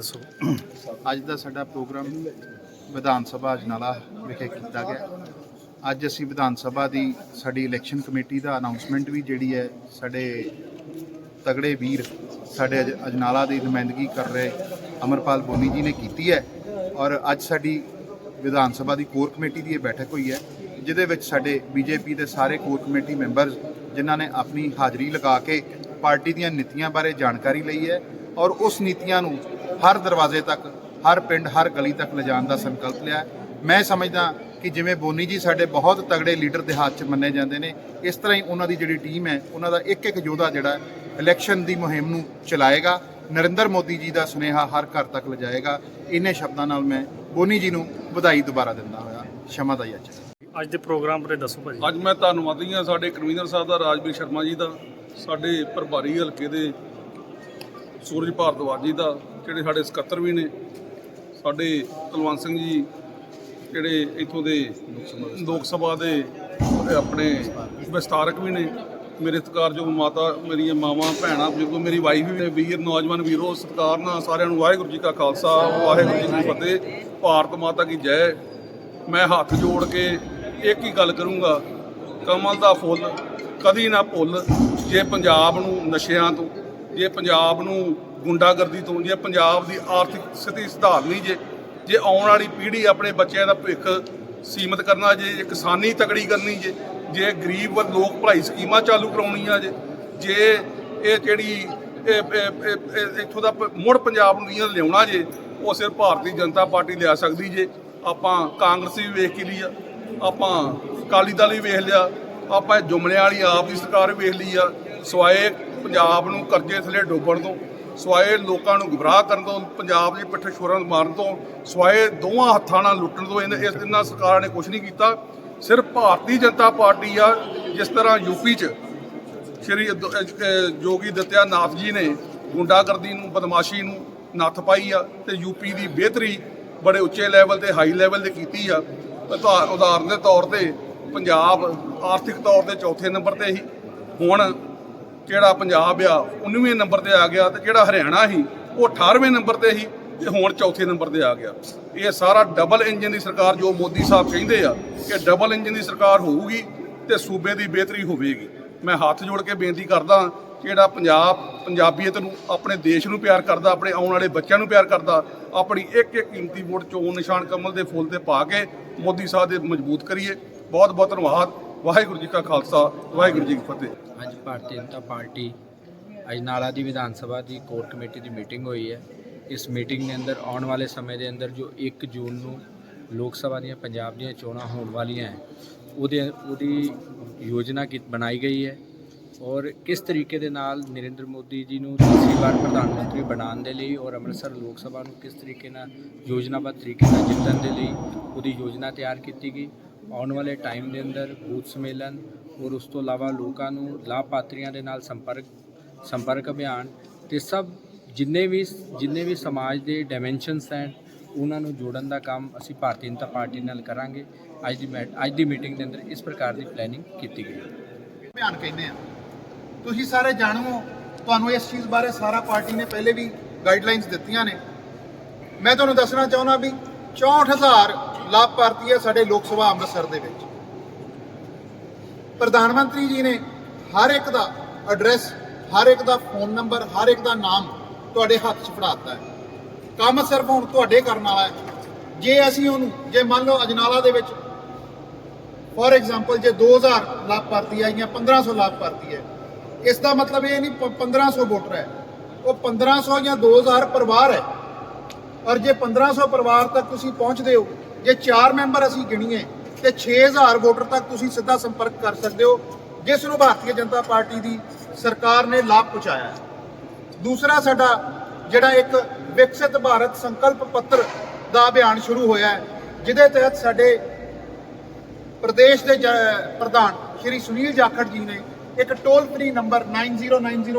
ਦੱਸੋ। ਅੱਜ ਦਾ ਸਾਡਾ ਪ੍ਰੋਗਰਾਮ ਵਿਧਾਨ ਸਭਾ ਅਜਨਾਲਾ ਵਿਖੇ ਕੀਤਾ ਗਿਆ। ਅੱਜ ਅਸੀਂ ਵਿਧਾਨ ਸਭਾ ਦੀ ਸਾਡੀ ਇਲੈਕਸ਼ਨ ਕਮੇਟੀ ਦਾ ਅਨਾਉਂਸਮੈਂਟ ਵੀ ਜਿਹੜੀ ਹੈ ਸਾਡੇ ਤਗੜੇ ਵੀਰ, ਸਾਡੇ ਅਜ- ਅਜਨਾਲਾ ਦੀ ਨੁਮਾਇੰਦਗੀ ਕਰ ਰਹੇ ਅਮਰਪਾਲ ਬੋਨੀ ਜੀ ਨੇ ਕੀਤੀ ਹੈ ਔਰ ਅੱਜ ਸਾਡੀ ਵਿਧਾਨ ਸਭਾ ਦੀ ਕੋਰ ਕਮੇਟੀ ਦੀ ਇਹ ਬੈਠਕ ਹੋਈ ਹੈ, ਜਿਹਦੇ ਵਿੱਚ ਸਾਡੇ ਬੀਜੇਪੀ ਦੇ ਸਾਰੇ ਕੋਰ ਕਮੇਟੀ ਮੈਂਬਰਸ ਜਿਨ੍ਹਾਂ ਨੇ ਆਪਣੀ ਹਾਜ਼ਰੀ ਲਗਾ ਕੇ ਪਾਰਟੀ ਦੀਆਂ ਨੀਤੀਆਂ ਬਾਰੇ ਜਾਣਕਾਰੀ ਲਈ ਹੈ ਔਰ ਉਸ ਨੀਤੀਆਂ ਨੂੰ ਹਰ ਦਰਵਾਜ਼ੇ ਤੱਕ ਹਰ ਪਿੰਡ ਹਰ ਗਲੀ ਤੱਕ ਲਿਜਾਣ ਦਾ ਸੰਕਲਪ ਲਿਆ। ਮੈਂ ਸਮਝਦਾ ਕਿ ਜਿਵੇਂ ਬੋਨੀ ਜੀ ਸਾਡੇ ਬਹੁਤ ਤਗੜੇ ਲੀਡਰ ਦੇ ਹੱਥ 'ਚ ਮੰਨੇ ਜਾਂਦੇ ਨੇ ਇਸ ਤਰ੍ਹਾਂ ਹੀ ਉਹਨਾਂ ਦੀ ਜਿਹੜੀ ਟੀਮ ਹੈ ਉਹਨਾਂ ਦਾ ਇੱਕ ਇੱਕ ਯੋਧਾ ਜਿਹੜਾ ਇਲੈਕਸ਼ਨ ਦੀ ਮੁਹਿੰਮ ਨੂੰ ਚਲਾਏਗਾ। ਨਰਿੰਦਰ ਮੋਦੀ ਜੀ ਦਾ ਸੁਨੇਹਾ ਹਰ ਘਰ ਤੱਕ ਲਿਜਾਏਗਾ। ਇੰਨੇ ਸ਼ਬਦਾਂ ਨਾਲ ਮੈਂ ਬੋਨੀ ਜੀ ਨੂੰ ਵਧਾਈ ਦੁਬਾਰਾ ਦਿੰਦਾ ਹੋਇਆ। ਸ਼ਮਾ ਦਾ ਯਾਚਾ ਅੱਜ। ਦੇ ਪ੍ਰੋਗਰਾਮ ਬਾਰੇ ਦੱਸੋ ਭਾਜੀ। ਅੱਜ ਮੈਂ ਧੰਨਵਾਦੀ ਹਾਂ ਸਾਡੇ ਕਨਵੀਨਰ ਸਾਹਿਬ ਦਾ ਰਾਜਵੀਰ ਸ਼ਰਮਾ ਜੀ ਦਾ ਸਾਡੇ ਪ੍ਰਭਾਰੀ ਹਲਕੇ ਦੇ ਸੂਰਜ ਭਾਰਦਵਾਜ ਜੀ ਦਾ ਜਿਹੜੇ ਸਾਡੇ ਸਕੱਤਰ ਵੀ ਨੇ, ਸਾਡੇ ਕੁਲਵੰਤ ਸਿੰਘ ਜੀ ਜਿਹੜੇ ਇੱਥੋਂ ਦੇ ਲੋਕ ਸਭਾ ਦੇ ਆਪਣੇ ਵਿਸਤਾਰਕ ਵੀ ਨੇ। ਮੇਰੇ ਸਤਿਕਾਰਯੋਗ ਮਾਤਾ, ਮੇਰੀਆਂ ਮਾਵਾਂ, ਭੈਣਾਂ, ਬਜ਼ੁਰਗ, ਮੇਰੀ ਵਾਈਫ ਵੀ ਨੇ, ਵੀਰ, ਨੌਜਵਾਨ ਵੀਰੋ, ਸਤਿਕਾਰ ਨਾਲ ਸਾਰਿਆਂ ਨੂੰ ਵਾਹਿਗੁਰੂ ਜੀ ਕਾ ਖਾਲਸਾ, ਵਾਹਿਗੁਰੂ ਜੀ ਕੀ ਫਤਿਹ। ਭਾਰਤ ਮਾਤਾ ਕੀ ਜੈ। ਮੈਂ ਹੱਥ ਜੋੜ ਕੇ ਇੱਕ ਹੀ ਗੱਲ ਕਰੂੰਗਾ, ਕਮਲ ਦਾ ਫੁੱਲ ਕਦੀ ਨਾ ਭੁੱਲ, ਜੇ ਪੰਜਾਬ ਨੂੰ ਨਸ਼ਿਆਂ ਤੋਂ ਜੇ ਪੰਜਾਬ ਨੂੰ ਗੁੰਡਾਗਰਦੀ ਤੋਂ ਜੇ ਪੰਜਾਬ ਦੀ ਆਰਥਿਕ ਸਥਿਤੀ ਸੁਧਾਰਨੀ ਜੇ ਜੇ ਆਉਣ ਵਾਲੀ ਪੀੜ੍ਹੀ ਆਪਣੇ ਬੱਚਿਆਂ ਦਾ ਭਵਿੱਖ ਸੀਮਤ ਕਰਨਾ ਜੇ ਜੇ ਕਿਸਾਨੀ ਤਕੜੀ ਕਰਨੀ ਜੇ ਜੇ ਗਰੀਬ ਵਰ ਲੋਕ ਭਲਾਈ ਸਕੀਮਾਂ ਚਾਲੂ ਕਰਾਉਣੀਆਂ ਜੇ ਜੇ ਇਹ ਜਿਹੜੀ ਇੱਥੋਂ ਦਾ ਮੁੜ ਪੰਜਾਬ ਨੂੰ ਦੀਆਂ ਲਿਆਉਣਾ ਜੇ, ਉਹ ਸਿਰਫ ਭਾਰਤੀ ਜਨਤਾ ਪਾਰਟੀ ਲਿਆ ਸਕਦੀ ਜੇ। ਆਪਾਂ ਕਾਂਗਰਸੀ ਵੀ ਵੇਖ ਕੇ ਲਈ ਆ, ਆਪਾਂ ਅਕਾਲੀ ਦਲ ਵੀ ਵੇਖ ਲਿਆ, ਆਪਾਂ ਇਹ ਜੁਮਲੇ ਵਾਲੀ ਆਪ ਦੀ ਸਰਕਾਰ ਵੀ ਵੇਖ ਲਈ ਆ ਸਵਾਏ ਪੰਜਾਬ ਨੂੰ ਕਰਜ਼ੇ ਥੱਲੇ ਡੋਬਣ ਤੋਂ, ਸਵਾਏ ਲੋਕਾਂ ਨੂੰ ਗੁੰਮਰਾਹ ਕਰਨ ਤੋਂ, ਪੰਜਾਬ ਦੀ ਪਿੱਠ ਛੋਰਨ ਮਾਰਨ ਤੋਂ, ਸਵਾਏ ਦੋਵਾਂ ਹੱਥਾਂ ਨਾਲ ਲੁੱਟਣ ਤੋਂ, ਇਹਨਾਂ ਇਸ ਦਿਨਾਂ ਸਰਕਾਰ ਨੇ ਕੁਝ ਨਹੀਂ ਕੀਤਾ। ਸਿਰਫ ਭਾਰਤੀ ਜਨਤਾ ਪਾਰਟੀ ਆ, ਜਿਸ ਤਰ੍ਹਾਂ ਯੂਪੀ 'ਚ ਸ਼੍ਰੀ ਦ- ਅਹ ਜੋਗੀ ਦਿੱਤਿਆ ਨਾਥ ਜੀ ਨੇ ਗੁੰਡਾਗਰਦੀ ਨੂੰ, ਬਦਮਾਸ਼ੀ ਨੂੰ ਨੱਥ ਪਾਈ ਆ ਤੇ ਯੂਪੀ ਦੀ ਬਿਹਤਰੀ ਬੜੇ ਉੱਚੇ ਲੈਵਲ ਤੇ, ਹਾਈ ਲੈਵਲ ਤੇ ਕੀਤੀ ਆ। ਉਦਾ- ਉਦਾਹਰਨ ਦੇ ਤੌਰ ਤੇ ਪੰਜਾਬ ਆਰਥਿਕ ਤੌਰ ਤੇ ਚੌਥੇ ਨੰਬਰ ਤੇ ਹੀ ਹੁਣ ਜਿਹੜਾ ਪੰਜਾਬ ਆ 19ਵੇਂ ਨੰਬਰ ਤੇ ਆ ਗਿਆ ਤੇ ਜਿਹੜਾ ਹਰਿਆਣਾ ਸੀ, ਉਹ 18ਵੇਂ ਨੰਬਰ ਤੇ ਸੀ ਤੇ ਹੁਣ ਚੌਥੇ ਨੰਬਰ ਤੇ ਆ ਗਿਆ। ਇਹ ਸਾਰਾ ਡਬਲ ਇੰਜਨ ਦੀ ਸਰਕਾਰ ਜੋ ਮੋਦੀ ਸਾਹਿਬ ਕਹਿੰਦੇ ਆ ਕਿ ਡਬਲ ਇੰਜਨ ਦੀ ਸਰਕਾਰ ਹੋਊਗੀ ਤੇ ਸੂਬੇ ਦੀ ਬਿਹਤਰੀ ਹੋਵੇਗੀ। ਮੈਂ ਹੱਥ ਜੋੜ ਕੇ ਬੇਨਤੀ ਕਰਦਾ ਜਿਹੜਾ ਪੰਜਾਬ, ਪੰਜਾਬੀਅਤ ਨੂੰ, ਆਪਣੇ ਦੇਸ਼ ਨੂੰ ਪਿਆਰ ਕਰਦਾ, ਆਪਣੇ ਆਉਣ ਵਾਲੇ ਬੱਚਿਆਂ ਨੂੰ ਪਿਆਰ ਕਰਦਾ, ਆਪਣੀ ਇੱਕ ਇੱਕ ਕੀਮਤੀ ਵੋਟ ਚੋਣ ਨਿਸ਼ਾਨ ਕਮਲ ਦੇ ਫੁੱਲ ਤੇ ਪਾ ਕੇ ਮੋਦੀ ਸਾਹਿਬ ਦੇ ਮਜ਼ਬੂਤ ਕਰੀਏ। ਬਹੁਤ ਬਹੁਤ ਧੰਨਵਾਦ। ਵਾਹਿਗੁਰੂ ਜੀ ਕਾ ਖਾਲਸਾ, ਵਾਹਿਗੁਰੂ ਜੀ ਕੀ ਫਤਿਹ। ਭਾਰਤੀ ਜਨਤਾ ਪਾਰਟੀ ਅਜਨਾਲਾ ਦੀ ਵਿਧਾਨ ਸਭਾ ਦੀ ਕੋਰ ਕਮੇਟੀ ਦੀ ਮੀਟਿੰਗ ਹੋਈ ਹੈ। ਇਸ ਮੀਟਿੰਗ ਦੇ ਅੰਦਰ ਆਉਣ ਵਾਲੇ ਸਮੇਂ ਦੇ ਅੰਦਰ ਜੋ 1 ਜੂਨ ਨੂੰ ਲੋਕ ਸਭਾ ਦੀਆਂ ਪੰਜਾਬ ਦੀਆਂ ਚੋਣਾਂ ਹੋਣ ਵਾਲੀਆਂ ਹੈ, ਉਹਦੇ ਉਹਦੀ ਯੋਜਨਾ ਕੀ ਬਣਾਈ ਗਈ ਹੈ ਔਰ ਕਿਸ ਤਰੀਕੇ ਦੇ ਨਾਲ ਨਰਿੰਦਰ ਮੋਦੀ ਜੀ ਨੂੰ ਤੀਸਰੀ ਵਾਰ ਪ੍ਰਧਾਨ ਮੰਤਰੀ ਬਣਾਉਣ ਦੇ ਲਈ ਔਰ ਅੰਮ੍ਰਿਤਸਰ ਲੋਕ ਸਭਾ ਨੂੰ ਕਿਸ ਤਰੀਕੇ ਨਾਲ ਯੋਜਨਾਬੱਧ ਤਰੀਕੇ ਨਾਲ ਜਿੱਤਣ ਦੇ ਲਈ ਉਹਦੀ ਯੋਜਨਾ ਤਿਆਰ ਕੀਤੀ ਗਈ। ਆਉਣ ਵਾਲੇ ਟਾਈਮ ਦੇ ਅੰਦਰ ਬੂਥ ਸੰਮੇਲਨ, ਔਰ ਉਸ ਤੋਂ ਇਲਾਵਾ ਲੋਕਾਂ ਨੂੰ ਲਾਭਪਾਤਰੀਆਂ ਦੇ ਨਾਲ ਸੰਪਰਕ ਸੰਪਰਕ ਅਭਿਆਨ ਤੇ ਸਭ ਜਿੰਨੇ ਵੀ ਜਿੰਨੇ ਵੀ ਸਮਾਜ ਦੇ ਡਾਈਮੈਂਸ਼ਨਸ ਹਨ ਉਹਨਾਂ ਨੂੰ ਜੋੜਨ ਦਾ ਕੰਮ ਅਸੀਂ ਭਾਰਤੀ ਜਨਤਾ ਪਾਰਟੀ ਨਾਲ ਕਰਾਂਗੇ। ਅੱਜ ਦੀ ਮੀਟ- ਅੱਜ ਦੀ ਮੀਟਿੰਗ ਦੇ ਅੰਦਰ ਇਸ ਪ੍ਰਕਾਰ ਦੀ ਪਲੈਨਿੰਗ ਕੀਤੀ ਗਈ ਹੈ। ਅਭਿਆਨ ਕਹਿੰਦੇ ਆ। ਤੁਸੀਂ ਸਾਰੇ ਜਾਣੋ, ਤੁਹਾਨੂੰ ਇਸ ਚੀਜ਼ ਬਾਰੇ ਸਾਰਾ ਪਾਰਟੀ ਨੇ ਪਹਿਲੇ ਵੀ ਗਾਈਡਲਾਈਨਸ ਦਿੱਤੀਆਂ ਨੇ। ਮੈਂ ਤੁਹਾਨੂੰ ਦੱਸਣਾ ਚਾਹੁੰਦਾ ਵੀ 64000 ਲਾਭਪਾਤਰੀ ਹੈ ਸਾਡੇ ਲੋਕ ਸਭਾ ਅੰਮ੍ਰਿਤਸਰ ਦੇ ਵਿੱਚ। ਪ੍ਰਧਾਨ ਮੰਤਰੀ ਜੀ ਨੇ ਹਰ ਇੱਕ ਦਾ ਐਡਰੈਸ ਹਰ ਇੱਕ ਦਾ ਫੋਨ ਨੰਬਰ ਹਰ ਇੱਕ ਦਾ ਨਾਮ ਤੁਹਾਡੇ ਹੱਥ 'ਚ ਫੜਾਤਾ ਹੈ। ਕੰਮ ਸਿਰਫ ਹੁਣ ਤੁਹਾਡੇ ਕਰਨ ਵਾਲਾ ਹੈ। ਜੇ ਅਸੀਂ ਉਹਨੂੰ, ਜੇ ਮੰਨ ਲਓ ਅਜਨਾਲਾ ਦੇ ਵਿੱਚ ਫੋਰ ਐਗਜ਼ਾਮਪਲ ਜੇ 2000 ਲਾਭਪਾਤਰੀ ਹੈ ਜਾਂ 1500 ਲਾਭਪਾਤਰੀ ਹੈ, ਇਸ ਦਾ ਮਤਲਬ ਇਹ ਨਹੀਂ ਪ- 1500 ਵੋਟਰ ਹੈ। ਉਹ 1500 ਜਾਂ 2000 ਪਰਿਵਾਰ ਹੈ। ਔਰ ਜੇ 1500 ਪਰਿਵਾਰ ਤੱਕ ਤੁਸੀਂ ਪਹੁੰਚਦੇ ਹੋ ਜੇ 4 ਮੈਂਬਰ ਅਸੀਂ ਗਿਣੀਏ, ਤੇ 6000 ਵੋਟਰ ਤੱਕ ਤੁਸੀਂ ਸਿੱਧਾ ਸੰਪਰਕ ਕਰ ਸਕਦੇ ਹੋ, ਜਿਸ ਨੂੰ ਭਾਰਤੀ ਜਨਤਾ ਪਾਰਟੀ ਦੀ ਸਰਕਾਰ ਨੇ ਲਾਭ ਪਹੁੰਚਾਇਆ ਹੈ। ਦੂਸਰਾ ਸਾਡਾ ਜਿਹੜਾ ਇੱਕ ਵਿਕਸਿਤ ਭਾਰਤ ਸੰਕਲਪ ਪੱਤਰ ਦਾ ਅਭਿਆਨ ਸ਼ੁਰੂ ਹੋਇਆ ਹੈ, ਜਿਹਦੇ ਤਹਿਤ ਸਾਡੇ ਪ੍ਰਦੇਸ਼ ਦੇ ਜ- ਪ੍ਰਧਾਨ ਸ਼੍ਰੀ ਸੁਨੀਲ ਜਾਖੜ ਜੀ ਨੇ ਇੱਕ ਟੋਲ ਫ੍ਰੀ ਨੰਬਰ 9090